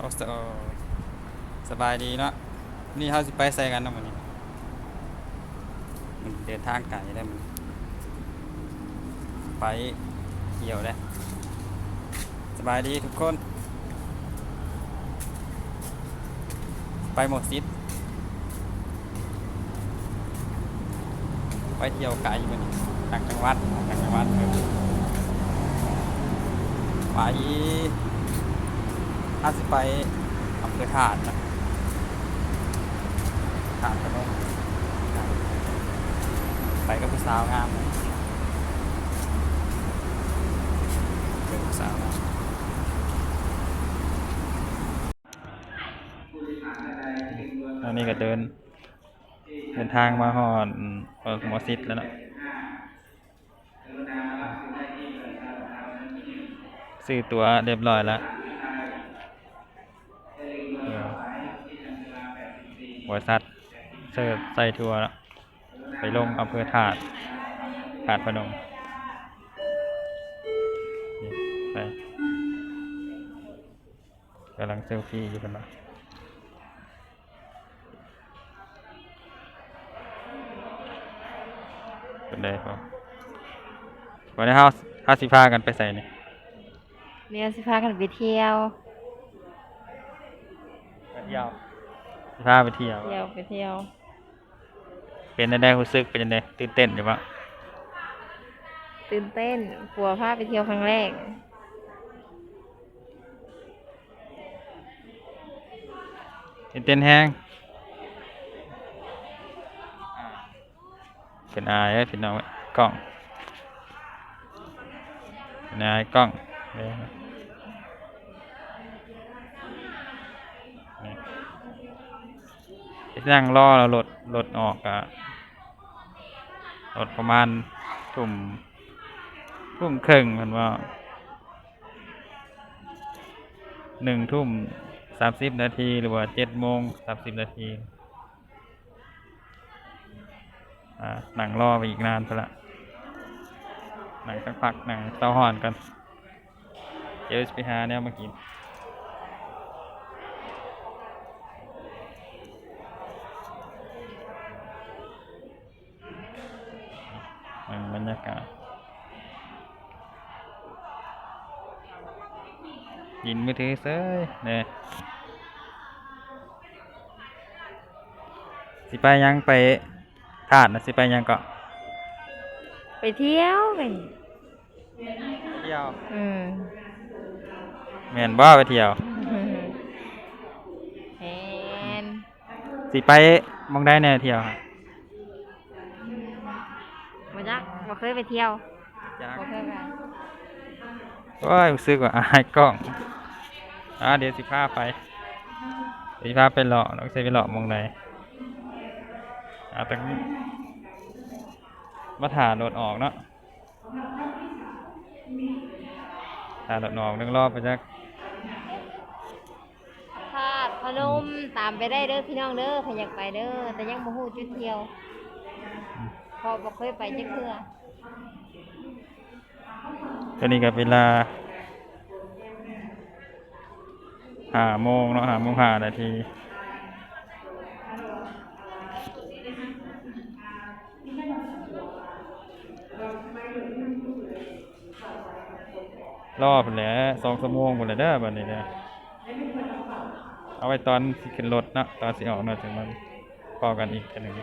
เอาสเอสบายดีเนาะนี่เฮาสิไปใส่กันเนาะมื้อนี้มันเดินทางไกลได้มันไปเที่ยวได้สบายดีทุกคน ไปหมดซิดไปเที่ยวไกลอยู่มันต่างจังหวัดต่างจังหวัดไป ถ้าสิไปอำเภอถาดนะถาดพนมไปกับผู้สาวงามเป็นผู้สาวงามอันนี้ก็เดิน เดินทางมาหอดเปิดหมอซิดแล้วเนาะซื้อตัวเรียบร้อยแล้ว บริษัทเสิร์ฟใส่ทัวร์แล้วไปลงอำเภอถาดถาดพนมนี่ไปกำลังเซลฟี่อยู่กันเนาะเป็นไดครับวันนี้เฮาเฮาสิพากันไปใส่นี่เนี่ยสิพากันไปเที่ยวไปเที่ยวสิ พาไปเที่ยว เที่ยวไปเที่ยว เป็นจังไดรู้สึกเป็นจังไดตื่นเต้นอยู่ปะตื่นเต้นกลัวพาไปเที่ยวครั้งแรก ตื่นเต้นแฮงเป็นอายเอ้ยพี่น้องเอ้ยกล้องเป็นอายกล้องเด้ นั่งรอแล้วรถรถออกอะรถประมาณทุ่มทุ่มครึ่งเพิ่นว่าหนึ่งทุ่มสามสิบนาทีหรือว่าเจ็ดโมงสามสิบนาทีอ่าหนังรอไปอีกนานไปละหนังสักพักหนังเต้าห่อนกันเดี๋ยวจะไปหาแนวมากินอืมบ รรยากาศ ยินมือถือเซ้ยเนี่ยสิไปยังไปถาดนะสิไปยังก็ ไปเที่ยวกันเที่ยวอืมแม่นบ่ไปเที่ยวแอนสิไปหมองได้แน่เที่ยวครับ มาจัก บ่เคยไปเที่ยวจากบ่เคยไปโอ้ยรู้สึกว่าอายกล้องอ่าเดี๋ยวสิพาไปเดี๋ยวสิพาไปเลาะน้องสิไปเลาะหมองใดอ่าแต่มาถ่ารถออกเนาะถ่ารถออกนึงรอบไปจักธาตุพนมตามไปได้เด้อพี่น้องเด้อใครอยากไปเด้อแต่ยังบ่ฮู้จุดเที่ยวเพอบ่เคยไปจักเทื่อ ตอนนี้ก็เวลาห้าโมงเนาะห้าโมงห้านาทีรอบแหล้วสองชั่วโมงหมดเลยเด้อบัดนี้เด้อเอาไว้ตอนสิขึ้นรถนะตอนสิออกเนาะถึงมันพอกันอีกทีหนึง